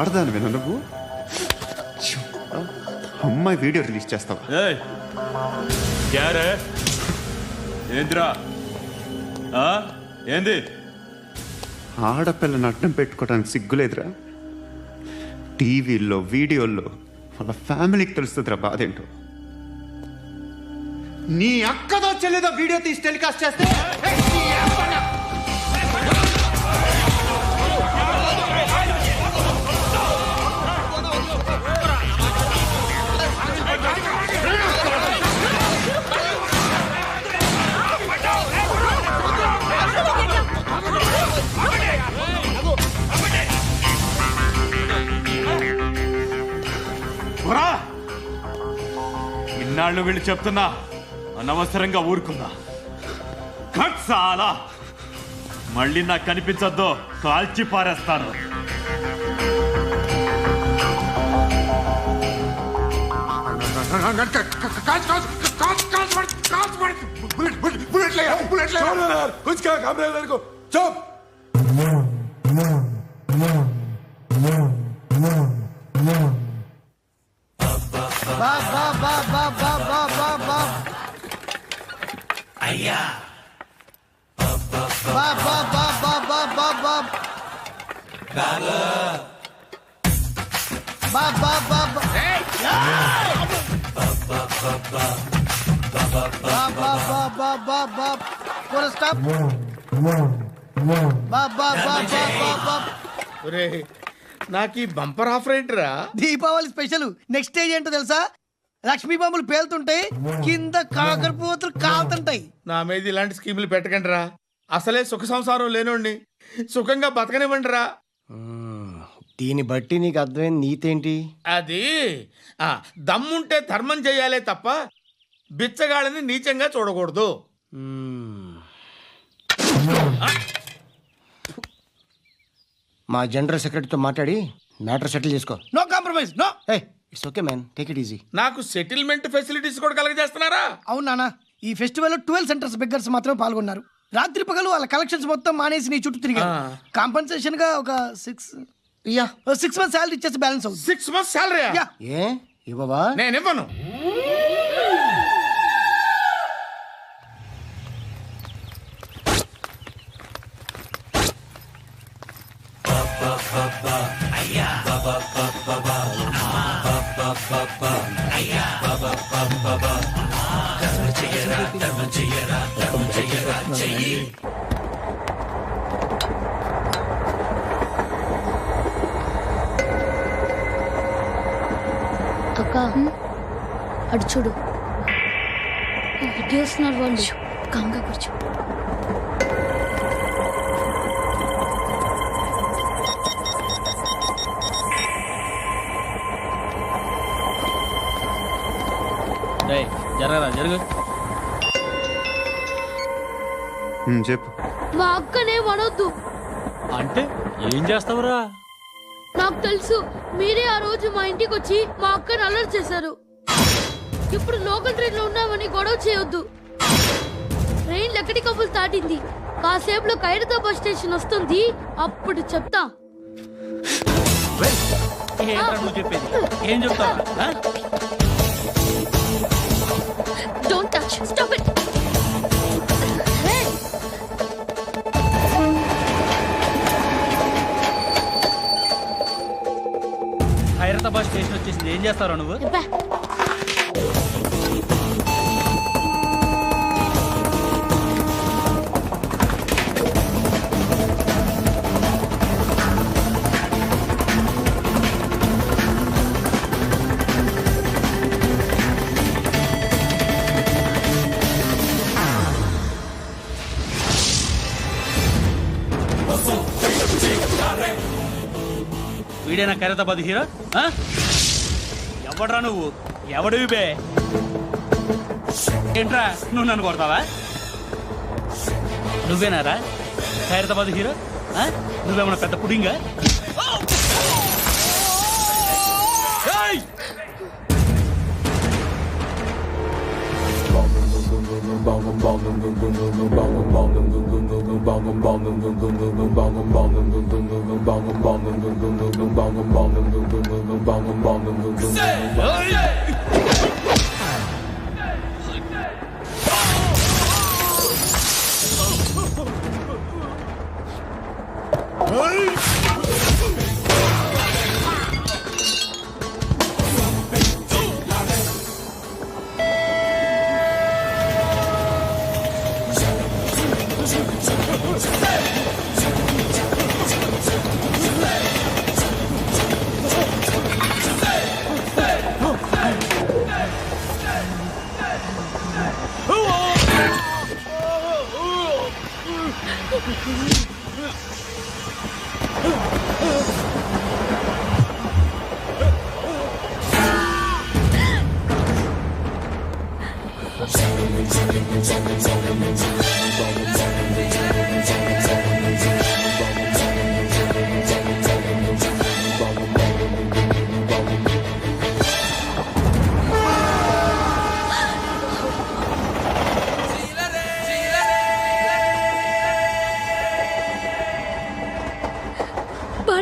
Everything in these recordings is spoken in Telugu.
ఆడదానివేనా నువ్వు? ఛీ, అమ్మాయి వీడియో రిలీజ్ చేస్తావా? ఏందిరా? ఏంది? ఆడపిల్లని అడ్డం పెట్టుకోవడానికి సిగ్గులేదురా. టీవీల్లో వీడియోల్లో వాళ్ళ ఫ్యామిలీకి తెలుస్తుందిరా బాధ ఏంటో నీ అక్కదో చెల్లిదో వీడియో తీసి టెలికాస్ట్ చేస్తే ఇన్నాళ్ళు వీళ్ళు చెప్తున్నా అనవసరంగా ఊరుకున్నా కట్ చాలా మళ్ళీ నాకు కనిపించొద్దు కాల్చి పారేస్తాను कुछ क्या घबरा मेरे को चुप నాకు ఈ బంపర్ ఆఫర్ ఏంటిరా? దీపావళి స్పెషల్. నెక్స్ట్ స్టేజ్ ఏంటో తెలుసా? లక్ష్మీ బాంబులు పేలుతుంటాయి కింద కాకరపోతులు కాలుతుంటాయి. నా మీద ఇలాంటి స్కీములు పెట్టకండి రా అసలే సుఖ సంసారం లేనోడిని. సుఖంగా బతకనివ్వండి రా దీన్ని బట్టి నీకు అర్థమైన నీతేంటి? అది ఆ, దమ్ముంటే ధర్మం చేయాలే తప్ప బిచ్చగాళ్ళని నీచంగా చూడకూడదు. మా జనరల్ సెక్రటరీతో మాట్లాడి మ్యాటర్ సెటిల్ చేసుకో. No compromise no. Hey it's okay man. Take it easy. నాకు సెటిల్మెంట్ ఫెసిలిటీస్ కూడా కలగజేస్తున్నారా? అవును నాన్న. ఈ ఫెస్టివల్ ట్వెల్వ్ సెంటర్స్ బెగ్గర్స్ మాత్రమే పాల్గొన్నారు. రాత్రి పగలు వాళ్ళ కలెక్షన్స్ మొత్తం మానేసి నీ చుట్టూ తిరిగారు. ఆ. కాంపన్సేషన్గా ఒక six yeah. Six months salary ఇచ్చేసి బ్యాలెన్స్ అవుతుంది సిక్స్ మంత్స్ శాలరీ యా. ఏ? ఇవ్వవా? నేను ఇవ్వను. అక్క అటు చూడు. ఇటు వస్తున్నారు వాళ్ళు. కంగా కూర్చో. జరగరా జరుగు. చెప్పు. మా అక్కనే వనొద్దు. అంటే ఏం చేస్తావురా? నాకు తెలుసు. మీరే ఆ రోజు మా ఇంటికి వచ్చి మా అక్కని అలర్ట్ చేశారు. ఇప్పుడు లోకల్ ట్రైన్లో ఉన్నామని గొడవ చేయొద్దు. ట్రైన్ లెక్కడి కప్పులు దాటింది. కాసేపులో ఖైరతాబాద్ స్టేషన్ వస్తుంది. అప్పుడు చెప్తా. చెప్పేది? ఏం చెప్తావు? ఏం చేస్తారా నువ్వు? వీడేనా ఖైరతాబాద్ హీరో? ఎవడ్రా నువ్వు? ఎవడివి బే? ఏంట్రా నువ్వు నన్ను కొడతావా? నువ్వేనారా? హైదరాబాద్ హీరో? ఆ? నువ్వేమన్నా పెద్ద పుడింగా? 我想你只能用中文，中文名字，中文，中文备注，中文。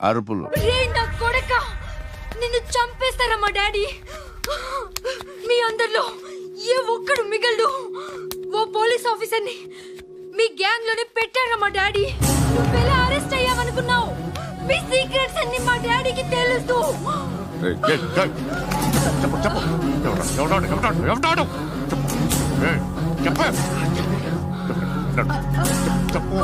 అరుపులు. నా కొడక! నిన్ను చంపేస్తారా మా డాడీ? మీ అందరిలో ఏ ఒక్కడు మిగలడు. ఓ పోలీస్ ఆఫీసర్ని మీ గ్యాంగ్లోనే పెట్టారా మా డాడీ? నువ్వెలా అరెస్ట్ అయ్యావనుకున్నావు మీ సీక్రెట్స్ అన్ని మా డాడీకి తెలుసు. చెప్పు చెప్పు. ఎవడాడు ఎవడాడు ఎవడాడు చెప్పు. చెప్పు. చెప్పు.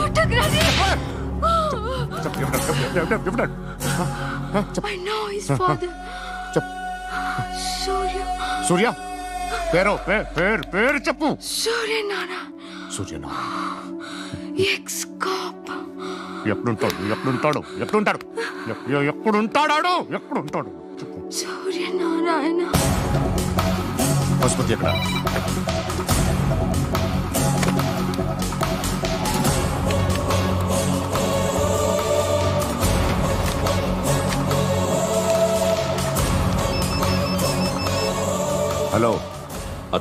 చెప్పు. సూర్య సూర్య? పేరు పేరు పేరు చెప్పు. సూర్య నాన్న సూర్యనా ఎక్స్ కాప్ ఎప్పుడుంటాడు? ఎప్పుడుంటాడు? ఎప్పుడుంటాడు? ఎప్పుడుంటాడాడు? ఎప్పుడుంటాడు? చెప్పు. సూర్య నారాయణ. పశుపతి ఎక్కడ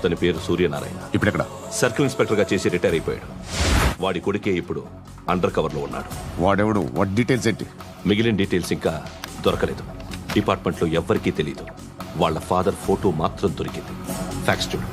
అతని పేరు సూర్యనారాయణ. ఇప్పుడు ఎక్కడ? సర్కిల్ ఇన్స్పెక్టర్గా చేసి రిటైర్ అయిపోయాడు. వాడి కొడుకే ఇప్పుడు అండర్ కవర్లో ఉన్నాడు. వాడెవడు? వాట్ డీటెయిల్స్ ఏంటి? మిగిలిన డీటెయిల్స్ ఇంకా దొరకలేదు. డిపార్ట్మెంట్లో ఎవ్వరికీ తెలియదు వాళ్ళ ఫాదర్ ఫోటో మాత్రం దొరికింది. ఫ్యాక్స్ చూడు.